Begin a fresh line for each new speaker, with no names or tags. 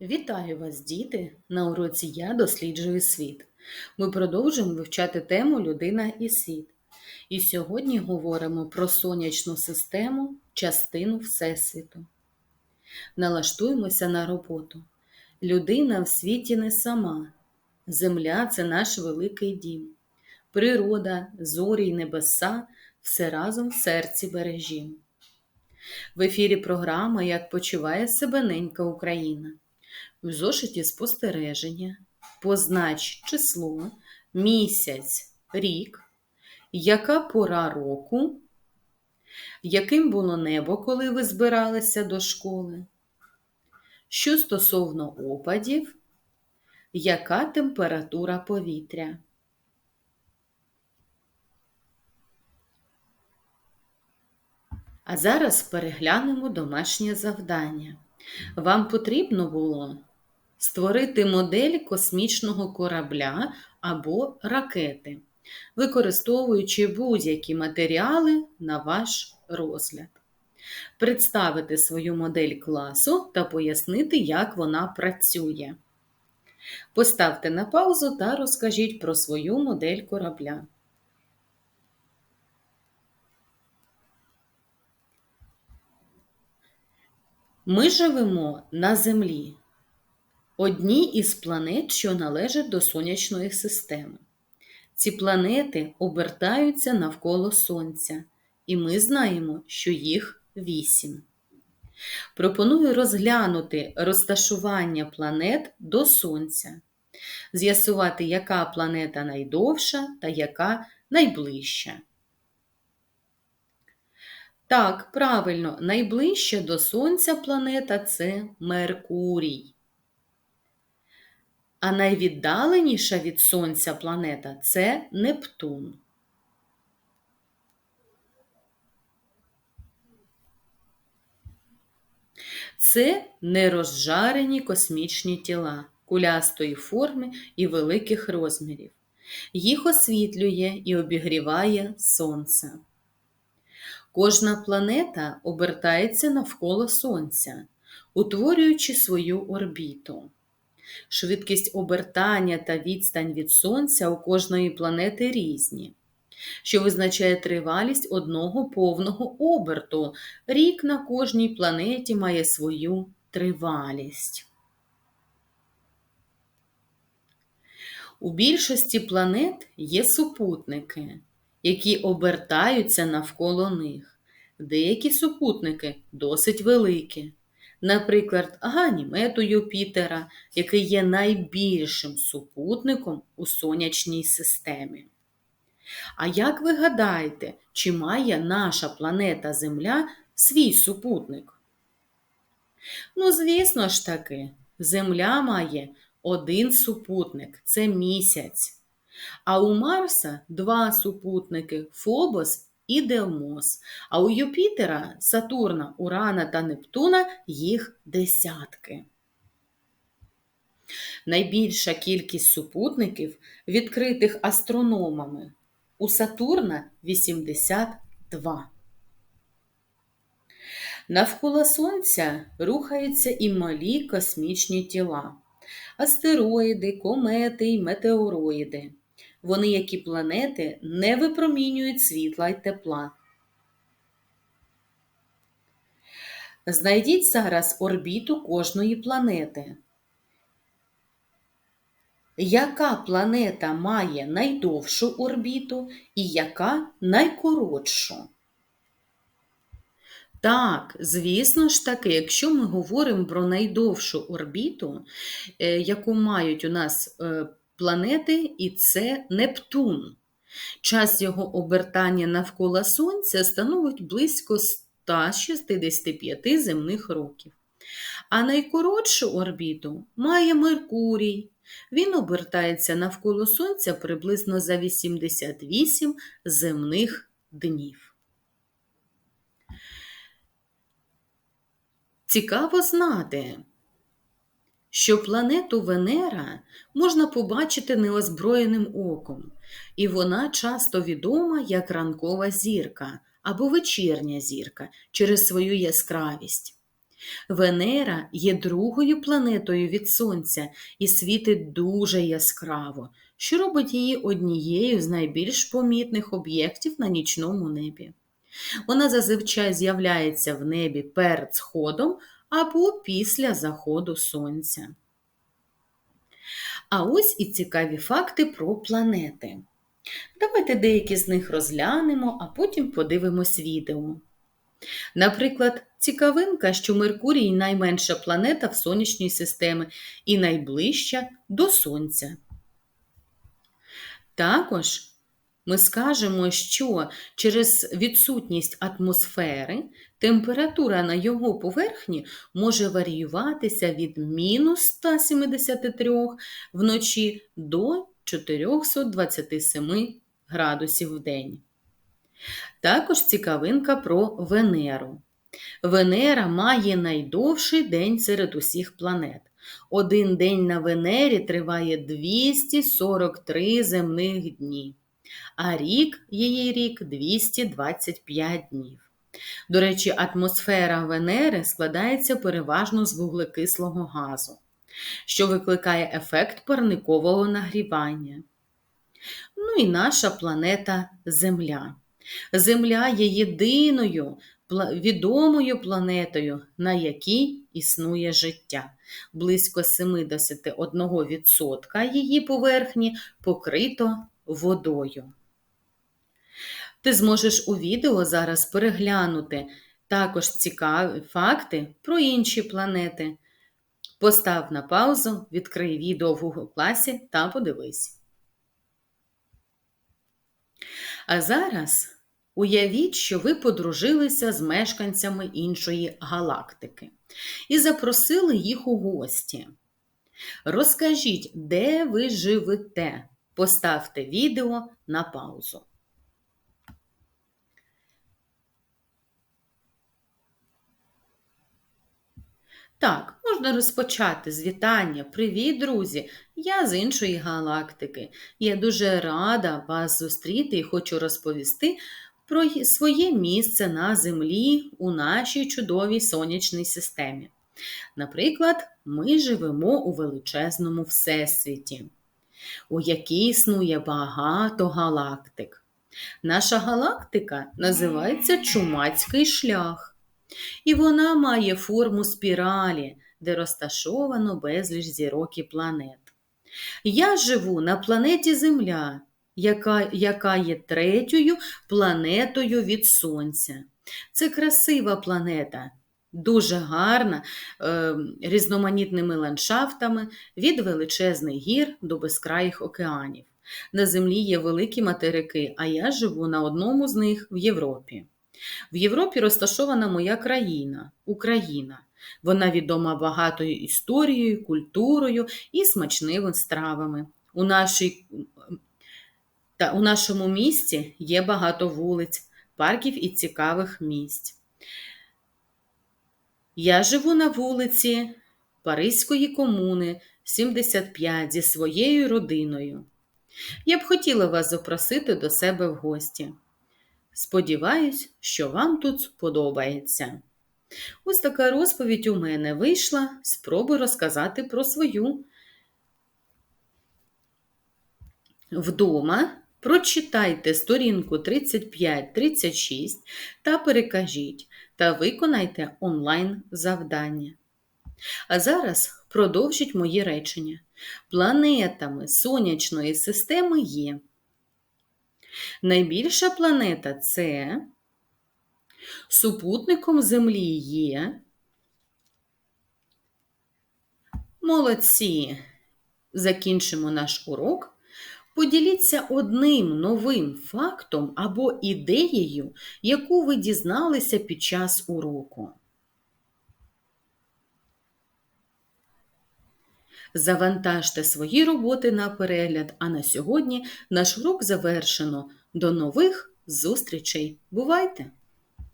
Вітаю вас, діти! На уроці Я досліджую світ. Ми продовжуємо вивчати тему Людина і світ. І сьогодні говоримо про сонячну систему, частину Всесвіту. Налаштуємося на роботу. Людина в світі не сама. Земля це наш великий дім. Природа, зорі й небеса все разом в серці бережім. В ефірі програма Як почуває себе ненька Україна в зошиті спостереження, познач число, місяць, рік, яка пора року, яким було небо, коли ви збиралися до школи, що стосовно опадів, яка температура повітря. А зараз переглянемо домашнє завдання. Вам потрібно було створити модель космічного корабля або ракети, використовуючи будь-які матеріали на ваш розгляд. Представити свою модель класу та пояснити, як вона працює. Поставте на паузу та розкажіть про свою модель корабля. Ми живемо на Землі, одній із планет, що належать до сонячної системи. Ці планети обертаються навколо Сонця, і ми знаємо, що їх вісім. Пропоную розглянути розташування планет до Сонця, з'ясувати, яка планета найдовша та яка найближча. Так, правильно, найближча до Сонця планета це Меркурій. А найвіддаленіша від Сонця планета це Нептун. Це нерозжарені космічні тіла кулястої форми і великих розмірів. Їх освітлює і обігріває Сонце. Кожна планета обертається навколо Сонця, утворюючи свою орбіту. Швидкість обертання та відстань від Сонця у кожної планети різні, що визначає тривалість одного повного оберту. Рік на кожній планеті має свою тривалість. У більшості планет є супутники, які обертаються навколо них. Деякі супутники досить великі. Наприклад, Ганімед у Юпітера, який є найбільшим супутником у сонячній системі. А як ви гадаєте, чи має наша планета Земля свій супутник? Ну, звісно ж таки, Земля має один супутник це місяць. А у Марса два супутники Фобос і Деомос, а у Юпітера, Сатурна, Урана та Нептуна їх десятки. Найбільша кількість супутників, відкритих астрономами, у Сатурна 82. Навколо Сонця рухаються і малі космічні тіла, астероїди, комети й метеороїди вони, як і планети, не випромінюють світла й тепла. Знайдіть зараз орбіту кожної планети. Яка планета має найдовшу орбіту і яка найкоротшу? Так, звісно ж таки, якщо ми говоримо про найдовшу орбіту, е, яку мають у нас е, планети, і це Нептун. Час його обертання навколо Сонця становить близько 165 земних років. А найкоротшу орбіту має Меркурій. Він обертається навколо Сонця приблизно за 88 земних днів. Цікаво знати, що планету Венера можна побачити неозброєним оком, і вона часто відома як ранкова зірка або вечірня зірка через свою яскравість. Венера є другою планетою від Сонця і світить дуже яскраво, що робить її однією з найбільш помітних об'єктів на нічному небі. Вона зазвичай з'являється в небі перед сходом або після заходу сонця. А ось і цікаві факти про планети. Давайте деякі з них розглянемо, а потім подивимось відео. Наприклад, цікавинка, що Меркурій найменша планета в сонячній системі і найближча до Сонця. Також ми скажемо, що через відсутність атмосфери температура на його поверхні може варіюватися від мінус 173 вночі до 427 градусів в день. Також цікавинка про Венеру. Венера має найдовший день серед усіх планет. Один день на Венері триває 243 земних дні, а рік її рік 225 днів. До речі, атмосфера Венери складається переважно з вуглекислого газу, що викликає ефект парникового нагрівання. Ну і наша планета Земля. Земля є єдиною відомою планетою, на якій існує життя. Близько 71% її поверхні покрито водою. Ти зможеш у відео зараз переглянути також цікаві факти про інші планети. Постав на паузу, відкрий відео в Google класі та подивись. А зараз Уявіть, що ви подружилися з мешканцями іншої галактики і запросили їх у гості. Розкажіть, де ви живете. Поставте відео на паузу. Так, можна розпочати з вітання. Привіт, друзі! Я з іншої галактики. Я дуже рада вас зустріти і хочу розповісти про своє місце на Землі у нашій чудовій сонячній системі. Наприклад, ми живемо у величезному всесвіті, у якій існує багато галактик. Наша галактика називається Чумацький шлях, і вона має форму спіралі, де розташовано безліч зірок і планет. Я живу на планеті Земля, яка яка є третьою планетою від Сонця. Це красива планета, дуже гарна, е, різноманітними ландшафтами від величезних гір до безкраїх океанів. На землі є великі материки, а я живу на одному з них в Європі. В Європі розташована моя країна, Україна. Вона відома багатою історією, культурою і смачними стравами. У нашій та у нашому місті є багато вулиць, парків і цікавих місць. Я живу на вулиці Паризької комуни 75 зі своєю родиною. Я б хотіла вас запросити до себе в гості. Сподіваюсь, що вам тут сподобається. Ось така розповідь у мене вийшла. Спробую розказати про свою. Вдома Прочитайте сторінку 35-36 та перекажіть та виконайте онлайн завдання. А зараз продовжіть мої речення. Планетами сонячної системи є. Найбільша планета це супутником Землі є. Молодці. Закінчимо наш урок. Поділіться одним новим фактом або ідеєю, яку ви дізналися під час уроку. Завантажте свої роботи на перегляд, а на сьогодні наш урок завершено. До нових зустрічей! Бувайте!